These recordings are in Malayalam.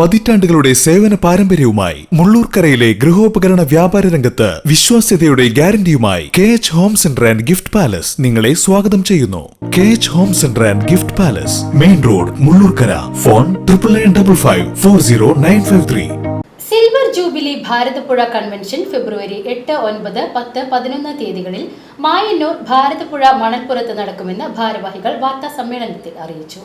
പതിറ്റാണ്ടുകളുടെ സേവന പാരമ്പര്യവുമായി മുള്ളൂർക്കരയിലെ ഗൃഹോപകരണ വ്യാപാര രംഗത്ത് വിശ്വാസ്യതയുടെ ഗ്യാരണ്ടിയുമായി K H home centre and gift palace നിങ്ങളെ സ്വാഗതം ചെയ്യുന്നു. K H home centre and gift palace main road Mullurkara. Phone triple nine double five four zero nine five three. Silver jubilee Bharathappuzha convention February എട്ട് ഒൻപത് പത്ത് പതിനൊന്ന് തീയതികളിൽ മായന്നൂർ ഭാരതപ്പുഴ മണൽപ്പുറത്ത് നടക്കുമെന്ന് ഭാരവാഹികൾ വാർത്താ സമ്മേളനത്തിൽ അറിയിച്ചു.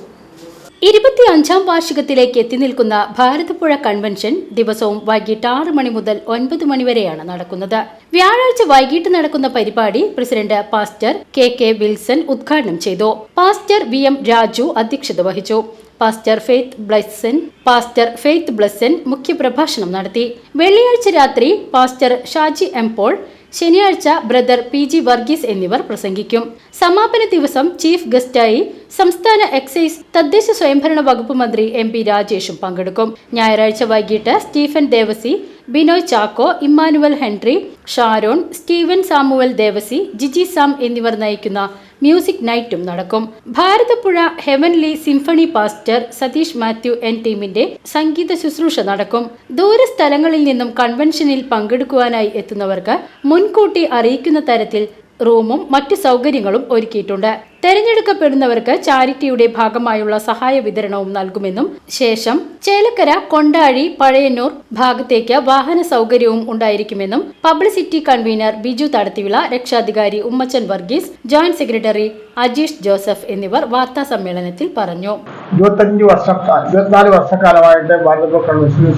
ഇരുപത്തി അഞ്ചാം വാർഷികത്തിലേക്ക് എത്തി നിൽക്കുന്ന ഭാരതപ്പുഴ കൺവെൻഷൻ ദിവസവും വൈകിട്ട് ആറ് മണി മുതൽ ഒൻപത് മണി വരെയാണ് നടക്കുന്നത്. വ്യാഴാഴ്ച വൈകിട്ട് നടക്കുന്ന പരിപാടി president pastor K K Wilson ഉദ്ഘാടനം ചെയ്തു. പാസ്റ്റർ വി എം രാജു അധ്യക്ഷത വഹിച്ചു. Pastor Faith Blessen pastor Faith Blessen മുഖ്യപ്രഭാഷണം നടത്തി. വെള്ളിയാഴ്ച രാത്രി പാസ്റ്റർ ഷാജി എം പോൾ ശനിയാഴ്ച ബ്രദർ പി ജി വർഗീസ് എന്നിവർ പ്രസംഗിക്കും. സമാപന ദിവസം ചീഫ് ഗസ്റ്റായി സംസ്ഥാന എക്സൈസ് തദ്ദേശ സ്വയംഭരണ വകുപ്പ് മന്ത്രി എം പി രാജേഷും പങ്കെടുക്കും. ഞായറാഴ്ച വൈകിട്ട് Stephen Devassy Binoy Chacko Emmanuel Henry Sharon Steven Samuel Devassy Jiji Sam എന്നിവർ നയിക്കുന്ന മ്യൂസിക് നൈറ്റും നടക്കും. Bharathappuzha heavenly symphony pastor Satheesh Mathew N ടീമിന്റെ സംഗീത ശുശ്രൂഷ നടക്കും. ദൂരസ്ഥലങ്ങളിൽ നിന്നും കൺവെൻഷനിൽ പങ്കെടുക്കുവാനായി എത്തുന്നവർക്ക് മുൻകൂട്ടി അറിയിക്കുന്ന തരത്തിൽ റൂമും മറ്റു സൗകര്യങ്ങളും ഒരുക്കിയിട്ടുണ്ട്. തെരഞ്ഞെടുക്കപ്പെടുന്നവർക്ക് ചാരിറ്റിയുടെ ഭാഗമായുള്ള സഹായ വിതരണവും നൽകുമെന്നും ശേഷം ചേലക്കര കൊണ്ടാഴി പഴയന്നൂർ ഭാഗത്തേക്ക് വാഹന സൗകര്യവും ഉണ്ടായിരിക്കുമെന്നും പബ്ലിസിറ്റി കൺവീനർ ബിജു തടത്തിവിള രക്ഷാധികാരി Ummachan Varghese joint secretary Ajeesh Joseph എന്നിവർ വാർത്താ സമ്മേളനത്തിൽ പറഞ്ഞു.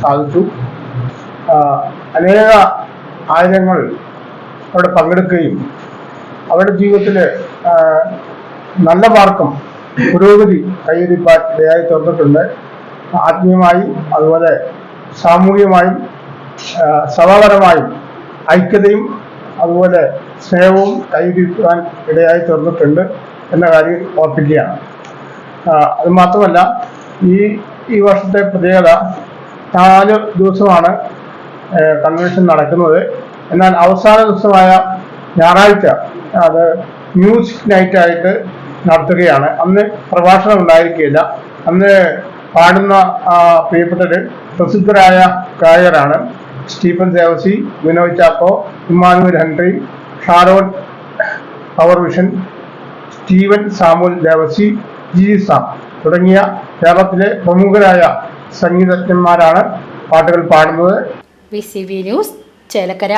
സാധിച്ചു. അനേക ആയിരങ്ങൾ അവിടെ പങ്കെടുക്കുകയും അവരുടെ ജീവിതത്തിൽ നല്ല മാർക്കം പുരോഗതി കൈവരിപ്പാൻ ഇടയായി തീർന്നിട്ടുണ്ട് ആത്മീയമായി അതുപോലെ സാമൂഹികമായും സഭാപരമായും ഐക്യതയും അതുപോലെ സ്നേഹവും കൈവരിക്കുവാൻ ഇടയായി തീർന്നിട്ടുണ്ട് എന്ന കാര്യം ഓർപ്പിക്കുകയാണ്. അത് മാത്രമല്ല ഈ ഈ വർഷത്തെ പ്രത്യേകത നാല് ദിവസമാണ് കൺവെൻഷൻ നടക്കുന്നത്. എന്നാൽ അവസാന ദിവസമായ ഞായറാഴ്ച അത് മ്യൂസിക് നൈറ്റ് ആയിട്ട് നടത്തുകയാണ്. അന്ന് പ്രഭാഷണം ഉണ്ടായിരിക്കുകയില്ല അന്ന് പാടുന്ന ആ, പ്രിയപ്പെട്ടത് പ്രസിദ്ധരായ ഗായകരാണ് Stephen Devassy Vinoy Chacko Emmanuel Henry Sharon power vision Steven Samuel Devassy G Sam തുടങ്ങിയ കേരളത്തിലെ പ്രമുഖരായ സംഗീതജ്ഞന്മാരാണ് പാട്ടുകൾ പാടുന്നത്. ന്യൂസ് ചേലക്കര.